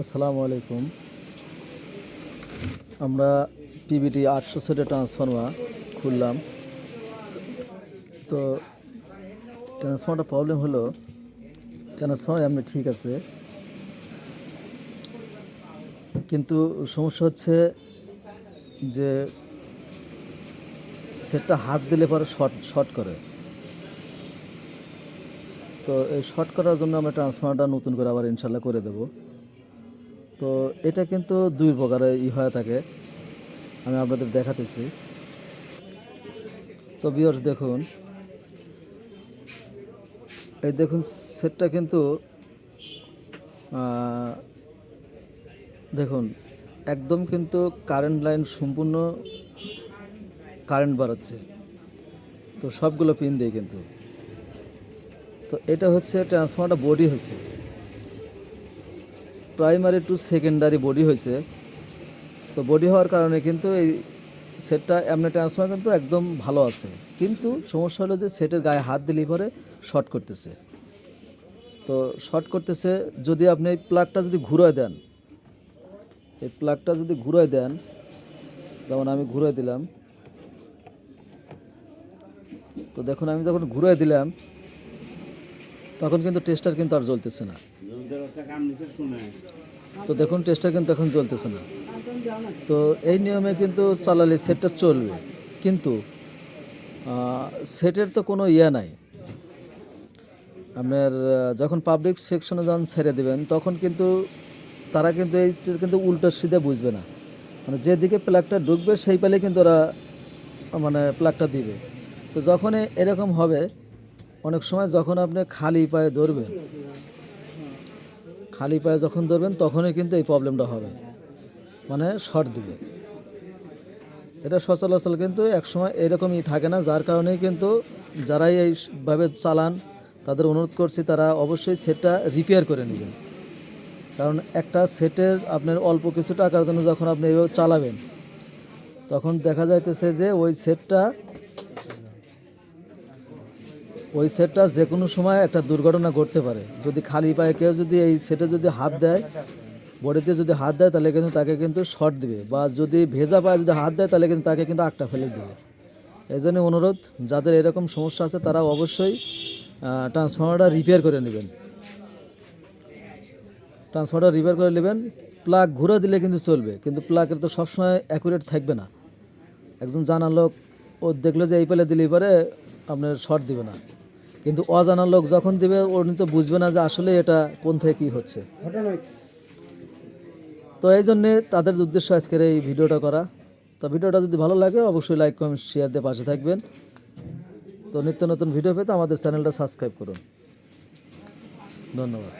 আসসালামু আলাইকুম। আমরা পিবিটি আটশো সেটের ট্রান্সফর্মার খুললাম। তো ট্রান্সফর্মারটা প্রবলেম হলো ট্রান্সফর্মার এমনি ঠিক আছে। কিন্তু সমস্যা হচ্ছে যে সেটটা হাত দিলে পরে শর্ট শর্ট করে। তো এই শর্ট করার জন্য আমরা ট্রান্সফর্মারটা নতুন করে আবার ইনশাল্লাহ করে দেব। তো এটা কিন্তু দুই প্রকারে ই হয়ে থাকে। আমি আপনাদের দেখাতেছি। তো বিয়র্স দেখুন। এই দেখুন সেটটা কিন্তু দেখুন, একদম কিন্তু কারেন্ট লাইন সম্পূর্ণ কারেন্ট বাড়াচ্ছে। তো সবগুলো পিন দিয়ে কিন্তু। তো এটা হচ্ছে ট্রান্সফর্মারটা বডি হয়েছে। প্রাইমারি টু সেকেন্ডারি বডি হয়েছে। তো বডি হওয়ার কারণে কিন্তু এই সেটটা এমনি ট্রান্সফর্মার কিন্তু একদম ভালো আছে। কিন্তু সমস্যা হলো যে সেটের গায়ে হাত দিলেই পরে শর্ট করতেছে। তো শর্ট করতেছে যদি আপনি এই প্লাগটা যদি ঘুরায় দেন, এই প্লাগটা যদি ঘুরায় দেন, যেমন আমি ঘুরাই দিলাম, তো দেখুন আমি যখন ঘুরাই দিলাম তখন কিন্তু টেস্টার কিন্তু আর জ্বলতেছে না। তো দেখুন টেস্টার কিন্তু এখন জ্বলতেছে না। তো এই নিয়মে কিন্তু চালালে সেটটা চলবে। কিন্তু সেটের তো কোনো ইয়ে নাই। আপনার যখন পাবলিক সেকশনে যখন ছেড়ে দেবেন, তখন কিন্তু তারা কিন্তু এই কিন্তু উল্টো সিধে বুঝবে না। মানে যেদিকে প্লাগটা ঢুকবে, সেই পেলে কিন্তু ওরা মানে প্লাগটা দিবে। তো যখন এরকম হবে অনেক সময় যখন আপনি খালি পায়ে ধরবেন, খালি পায়ে যখন ধরবেন, তখনই কিন্তু এই প্রবলেমটা হবে। মানে শর্ট দিবে। এটা সচরাচর কিন্তু একসময় এরকমই থাকে না, যার কারণেই কিন্তু যারাই এইভাবে চালান, তাদের অনুরোধ করছি তারা অবশ্যই সেটটা রিপেয়ার করে নেবেন। কারণ একটা সেটের আপনার অল্প কিছু টাকার জন্য যখন আপনি এইভাবে চালাবেন, তখন দেখা যাইতেছে যে ওই সেটটা ওই সেটটা যে কোনো সময় একটা দুর্ঘটনা ঘটতে পারে। যদি খালি পায়ে কেউ যদি এই সেটে যদি হাত দেয়, বডিতে যদি হাত দেয়, তাহলে কিন্তু তাকে কিন্তু শর্ট দিবে। বা যদি ভেজা পায়ে যদি হাত দেয়, তাহলে কিন্তু তাকে কিন্তু আটটা ফেলে দেবে। এই জন্য অনুরোধ, যাদের এরকম সমস্যা আছে, তারা অবশ্যই ট্রান্সফর্মারটা রিপেয়ার করে নেবেন। ট্রান্সফর্মারটা রিপেয়ার করে নেবেন। প্লাগ ঘুরে দিলে কিন্তু চলবে, কিন্তু প্লাগের তো সবসময় অ্যাকুরেট থাকবে না। একদম জানা লোক ও দেখল যে এই পেলে দিলেই পরে আপনার শর্ট দিবে না। কিন্তু অজানা লোক যখন দিবে, ওর তো বুঝবে না যে আসলে এটা কোন থেকে কী হচ্ছে। তো এই জন্যে তাদের উদ্দেশ্য আজকের এই ভিডিওটা করা। তো ভিডিওটা যদি ভালো লাগে, অবশ্যই লাইক, কমেন্ট শেয়ার দিয়ে পাশে থাকবেন। তো নিত্য নতুন ভিডিও পেতে আমাদের চ্যানেলটা সাবস্ক্রাইব করুন। ধন্যবাদ।